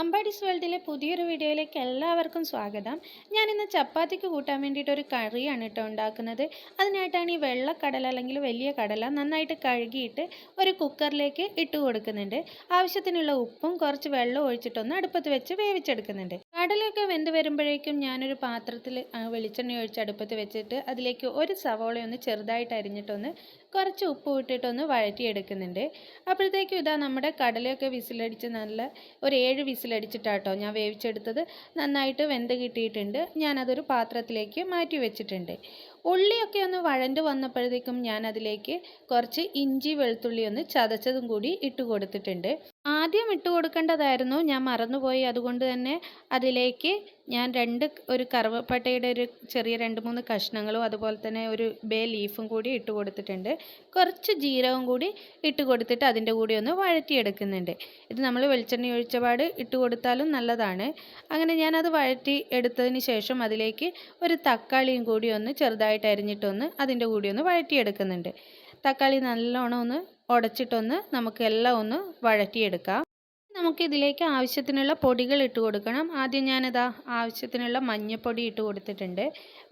അമ്പാടിസ് വേൾഡിലെ പുതിയൊരു വീഡിയോയിലേക്ക് എല്ലാവർക്കും സ്വാഗതം. ഞാൻ ഇന്ന് ചപ്പാത്തിക്ക് കൂട്ടാൻ വേണ്ടിയിട്ട് ഒരു കറിയാണ് കേട്ടോ ഉണ്ടാക്കുന്നത്. അതിനായിട്ടാണ് ഈ വെള്ളക്കടല അല്ലെങ്കിൽ വലിയ കടല നന്നായിട്ട് കഴുകിയിട്ട് ഒരു കുക്കറിലേക്ക് ഇട്ട് കൊടുക്കുന്നുണ്ട്. ആവശ്യത്തിനുള്ള ഉപ്പും കുറച്ച് വെള്ളം ഒഴിച്ചിട്ടൊന്ന് അടുപ്പത്ത് വെച്ച് വേവിച്ചെടുക്കുന്നുണ്ട്. കടലൊക്കെ വെന്ത് വരുമ്പോഴേക്കും ഞാനൊരു പാത്രത്തിൽ വെളിച്ചെണ്ണ ഒഴിച്ച് അടുപ്പത്ത് വെച്ചിട്ട് അതിലേക്ക് ഒരു സവോള ഒന്ന് ചെറുതായിട്ട് അരിഞ്ഞിട്ടൊന്ന് കുറച്ച് ഉപ്പ് ഇട്ടിട്ടൊന്ന് വഴറ്റിയെടുക്കുന്നുണ്ട്. അപ്പോഴത്തേക്കും ഇതാ നമ്മുടെ കടലയൊക്കെ വിസിലടിച്ച് നല്ല ഒരു ഏഴ് വിസിലടിച്ചിട്ടാട്ടോ ഞാൻ വേവിച്ചെടുത്തത്. നന്നായിട്ട് വെന്ത് കിട്ടിയിട്ടുണ്ട്. ഞാനതൊരു പാത്രത്തിലേക്ക് മാറ്റി വെച്ചിട്ടുണ്ട്. ഉള്ളിയൊക്കെ ഒന്ന് വഴണ്ട് വന്നപ്പോഴത്തേക്കും ഞാൻ അതിലേക്ക് കുറച്ച് ഇഞ്ചി വെളുത്തുള്ളി ഒന്ന് ചതച്ചതും കൂടി ഇട്ട് കൊടുത്തിട്ടുണ്ട്. ആദ്യം ഇട്ട് കൊടുക്കേണ്ടതായിരുന്നു. ഞാൻ മറന്നുപോയി. അതുകൊണ്ട് തന്നെ അതിലേക്ക് ഞാൻ രണ്ട് ഒരു കറുവപ്പട്ടയുടെ ഒരു ചെറിയ രണ്ട് മൂന്ന് കഷ്ണങ്ങളും അതുപോലെ തന്നെ ഒരു ബേ ലീഫും കൂടി ഇട്ട് കൊടുത്തിട്ടുണ്ട്. കുറച്ച് ജീരകം കൂടി ഇട്ട് കൊടുത്തിട്ട് അതിന്റെ കൂടി ഒന്ന് വഴറ്റിയെടുക്കുന്നുണ്ട്. ഇത് നമ്മൾ വെളിച്ചെണ്ണ ഒഴിച്ച പാട് ഇട്ട് കൊടുത്താലും നല്ലതാണ്. അങ്ങനെ ഞാനത് വഴറ്റി എടുത്തതിന് ശേഷം അതിലേക്ക് ഒരു തക്കാളിയും കൂടി ഒന്ന് ചെറുതായിട്ട് അരിഞ്ഞിട്ടൊന്ന് അതിന്റെ കൂടി ഒന്ന് വഴറ്റിയെടുക്കുന്നുണ്ട്. തക്കാളി നല്ലോണം ഒന്ന് ഉടച്ചിട്ടൊന്ന് നമുക്ക് എല്ലാം ഒന്ന് വഴറ്റിയെടുക്കാം. നമുക്ക് ഇതിലേക്ക് ആവശ്യത്തിനുള്ള പൊടികൾ ഇട്ട് കൊടുക്കണം. ആദ്യം ഞാനിതാ ആവശ്യത്തിനുള്ള മഞ്ഞപ്പൊടി ഇട്ട് കൊടുത്തിട്ടുണ്ട്.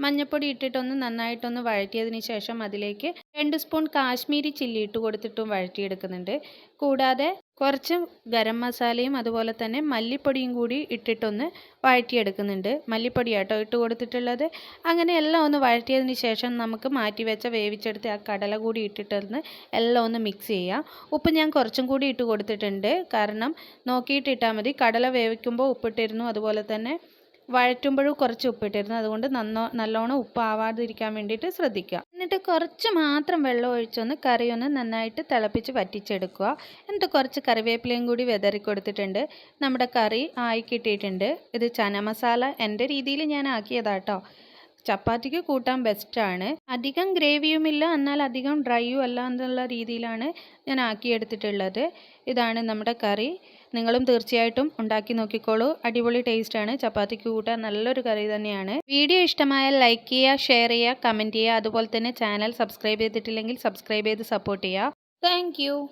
മഞ്ഞൾപ്പൊടി ഇട്ടിട്ടൊന്ന് നന്നായിട്ടൊന്ന് വഴറ്റിയതിന് ശേഷം അതിലേക്ക് രണ്ട് സ്പൂൺ കാശ്മീരി ചില്ലി ഇട്ട് കൊടുത്തിട്ടും വഴറ്റിയെടുക്കുന്നുണ്ട്. കൂടാതെ കുറച്ച് ഗരം മസാലയും അതുപോലെ തന്നെ മല്ലിപ്പൊടിയും കൂടി ഇട്ടിട്ടൊന്ന് വഴറ്റിയെടുക്കുന്നുണ്ട്. മല്ലിപ്പൊടി ആട്ടോ ഇട്ട് കൊടുത്തിട്ടുള്ളത്. അങ്ങനെ എല്ലാം ഒന്ന് വഴറ്റിയതിന് ശേഷം നമുക്ക് മാറ്റി വെച്ച വേവിച്ചെടുത്ത് ആ കടല കൂടി ഇട്ടിട്ടൊന്ന് എല്ലാം ഒന്ന് മിക്സ് ചെയ്യാം. ഉപ്പ് ഞാൻ കുറച്ചും കൂടി ഇട്ട് കൊടുത്തിട്ടുണ്ട്. കാരണം നോക്കിയിട്ട് ഇട്ടാൽ മതി. കടല വേവിക്കുമ്പോൾ ഉപ്പിട്ടിരുന്നു. അതുപോലെ തന്നെ വഴറ്റുമ്പോഴും കുറച്ച് ഉപ്പിട്ടിരുന്നു. അതുകൊണ്ട് നന്നോ നല്ലോണം ഉപ്പാവാതിരിക്കാൻ വേണ്ടിയിട്ട് ശ്രദ്ധിക്കുക. എന്നിട്ട് കുറച്ച് മാത്രം വെള്ളം ഒഴിച്ചൊന്ന് കറി ഒന്ന് നന്നായിട്ട് തിളപ്പിച്ച് വറ്റിച്ചെടുക്കുക. എന്നിട്ട് കുറച്ച് കറിവേപ്പിലയും കൂടി വിതറി കൊടുത്തിട്ടുണ്ട് നമ്മുടെ കറി ആയി കിട്ടിയിട്ടുണ്ട്. ഇത് ചന മസാല എന്റെ രീതിയിൽ ഞാൻ ആക്കിയതാട്ടോ. ചപ്പാത്തിക്ക് കൂട്ടാൻ ബെസ്റ്റാണ് അധികം ഗ്രേവിയുമില്ല എന്നാൽ അധികം ഡ്രൈയും അല്ല എന്നുള്ള രീതിയിലാണ് ഞാൻ ആക്കിയെടുത്തിട്ടുള്ളത്. ഇതാണ് നമ്മുടെ കറി. നിങ്ങളും തീർച്ചയായിട്ടും ഉണ്ടാക്കി നോക്കിക്കോളൂ. അടിപൊളി ടേസ്റ്റാണ് ചപ്പാത്തിക്ക് കൂട്ടാൻ നല്ലൊരു കറി തന്നെയാണ്. വീഡിയോ ഇഷ്ടമായാൽ ലൈക്ക് ചെയ്യുക ഷെയർ ചെയ്യുക കമന്റ് ചെയ്യുക. അതുപോലെ തന്നെ ചാനൽ സബ്സ്ക്രൈബ് ചെയ്തിട്ടില്ലെങ്കിൽ സബ്സ്ക്രൈബ് ചെയ്ത് സപ്പോർട്ട് ചെയ്യുക. താങ്ക്